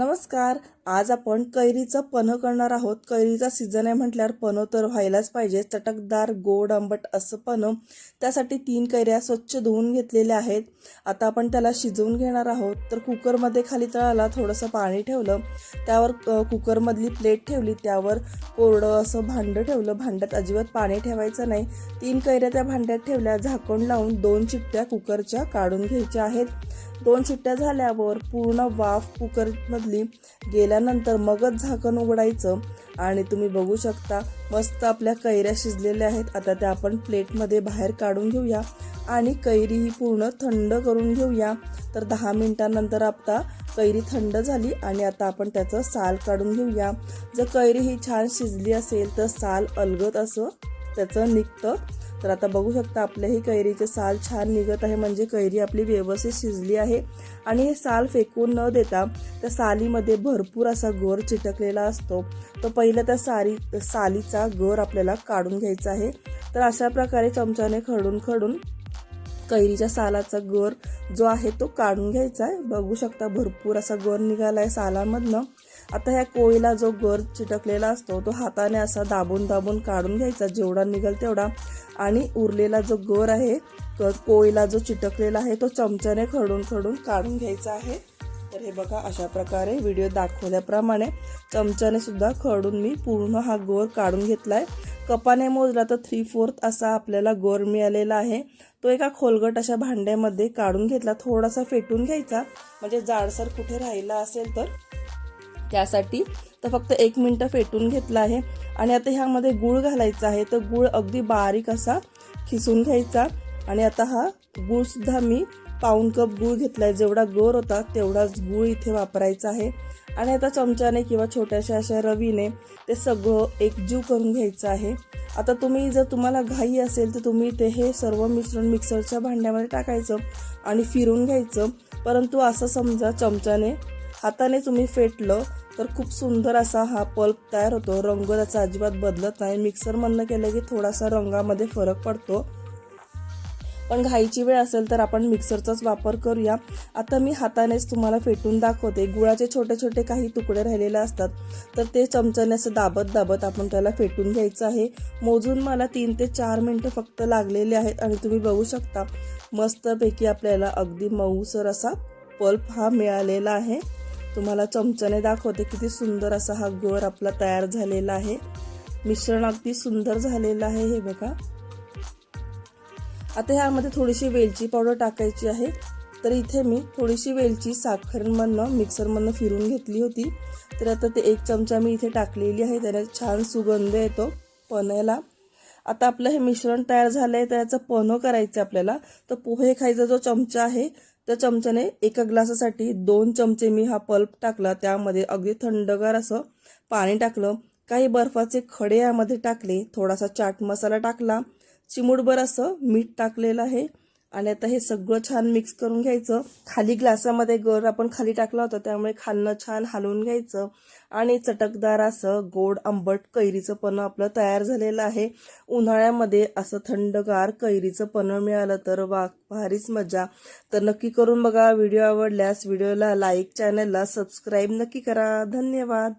नमस्कार. आज आपण कैरीचं पन्ह करणार आहोत. कैरीचा सीझन आहे म्हटल्यावर पन्ह तर व्हायलाच पाहिजे. चटकदार गोड आंबट असं पन्ह त्यासाठी तीन कैऱ्या स्वच्छ धुवून घेतलेल्या आहेत. आता आपण त्याला शिजवून घेणार आहोत. तर कुकरमध्ये खाली तळाला थोडंसं पाणी ठेवलं. त्यावर कुकरमधली प्लेट ठेवली. त्यावर कोरडं असं भांडं ठेवलं. भांड्यात अजिबात पाणी ठेवायचं नाही. तीन कैऱ्या त्या भांड्यात ठेवल्या. झाकण लावून दोन चिट्ट्या कुकरच्या काढून घ्यायच्या आहेत. दोन चिट्ट्या झाल्यावर पूर्ण वाफ कुकरमधली गेल्यानंतर मगच झाकण उघडायचं. आणि तुम्ही बघू शकता मस्त आपल्या कैऱ्या शिजलेल्या आहेत. आता त्या आपण प्लेटमध्ये बाहेर काढून घेऊया. आणि कैरी ही पूर्ण थंड करून घेऊया. तर दहा मिनिटांनंतर आता कैरी थंड झाली आणि आता आपण त्याचं साल काढून घेऊया. जर कैरी ही छान शिजली असेल तर साल अलगत असं त्याचं निघतं. तर आता बघू शकता आपल्याही कैरीचे साल छान निघत आहे. म्हणजे कैरी आपली व्यवस्थित शिजली आहे. आणि हे साल फेकून न देता त्या सालीमध्ये भरपूर असा गर चिटकलेला असतो. तर पहिलं त्या सारी सालीचा गर आपल्याला काढून घ्यायचा आहे. तर अशा प्रकारे चमच्याने खडून खडून कैरीच्या सालाचा गर जो आहे तो काढून घ्यायचा आहे. बघू शकता भरपूर असा गर निघाला आहे सालामधनं. आता ह्या कोळीला जो गर चिटकलेला असतो तो हाताने असा दाबून दाबून काढून घ्यायचा जेवढा निघेल तेवढा. आणि उरलेला जो गर आहे कोळीला जो चिटकलेला आहे तो चमच्याने खडून खडून काढून घ्यायचा आहे. तर हे बघा अशा प्रकारे व्हिडिओ दाखवल्याप्रमाणे चमच्याने सुद्धा खडून मी पूर्ण हा गोर काढून घेतला आहे कपाने मोजला तर थ्री फोर्थ असा आपल्याला गोर मिळालेला आहे. तो एका खोलगट अशा भांड्यामध्ये काढून घेतला थोडासा फेटून घ्यायचा. म्हणजे जाडसर कुठे राहिला असेल तर त्यासाठी. तर फक्त एक मिनटं फेटून घेतला आहे. आणि आता ह्यामध्ये गूळ घालायचा आहे. तर गूळ अगदी बारीक असा खिसून घ्यायचा. आणि आता हा गूळसुद्धा मी पाऊन कप गूळ घेतलाय. जेवढा गोर होता तेवढाच गूळ इथे वापरायचा आहे. आणि आता चमच्याने किंवा छोट्याशा अशा रवीने ते सगळं एकजीव करून घ्यायचं आहे. आता तुम्ही जर तुम्हाला घाई असेल तर तुम्ही ते हे सर्व मिश्रण मिक्सरच्या भांड्यामध्ये टाकायचं आणि फिरून घ्यायचं. परंतु असं समजा चमच्याने हाताने तुम्ही फेटलं तर खूप सुंदर असा हा पल्प तयार होतो. रंग त्याचा अजिबात बदलत नाही. मिक्सरमधनं केलं की थोडासा रंगामध्ये फरक पडतो. पण घाईची वेळ असेल तर आपण मिक्सरचाच वापर करूया. आता मी हातानेच तुम्हाला फेटून दाखवते. गुळाचे छोटे छोटे काही तुकडे राहिलेले असतात. तर ते चमच्याने असं दाबत दाबत आपण त्याला फेटून घ्यायचं आहे. मोजून मला तीन ते चार मिनटं फक्त लागलेले आहेत आणि तुम्ही बघू शकता. मस्तपैकी आपल्याला अगदी मऊसर असा पल्प हा मिळालेला आहे. तुम्हाला चमच्याने दाखवते किती सुंदर असा हा गोर आपला तयार झालेला आहे. मिश्रण अगदी सुंदर झालेलं आहे हे बघा. आता ह्यामध्ये थोडीशी वेलची पावडर टाकायची आहे. तर इथे मी थोडीशी वेलची साखरमधनं मिक्सरमधनं फिरून घेतली होती. तर आता ते एक चमचा मी इथे टाकलेली आहे. त्याला छान सुगंध येतो पन्याला आता आपलं हे मिश्रण तयार झालं आहे त्याचं पन्ह करायचं आपल्याला. तर पोहे खायचा जो चमचा आहे त्या चमच्याने एका ग्लासासाठी दोन चमचे मी हा पल्प टाकला. त्यामध्ये अगदी थंडगार असं पाणी टाकलं. काही बर्फाचे खडे यामध्ये टाकले. थोडासा चाट मसाला टाकला. चिमूटभर असं मीठ टाकलेलं आहे. आणि आता हे सगळं छान मिक्स करून घ्यायचं. खाली ग्लासामध्ये गर आपण खाली टाकला होता त्यामुळे खालनं छान हलवून घ्यायचं. आणि चटकदार असं गोड आंबट कैरीचं पन्ह आपलं तयार झालेलं आहे. उन्हाळ्यामध्ये असं थंडगार कैरीचं पन्ह मिळालं तर वा भारीच मजा. तर नक्की करून बघा व्हिडिओ आवडल्यास व्हिडिओला लाईक चॅनलला सबस्क्राईब नक्की करा. धन्यवाद.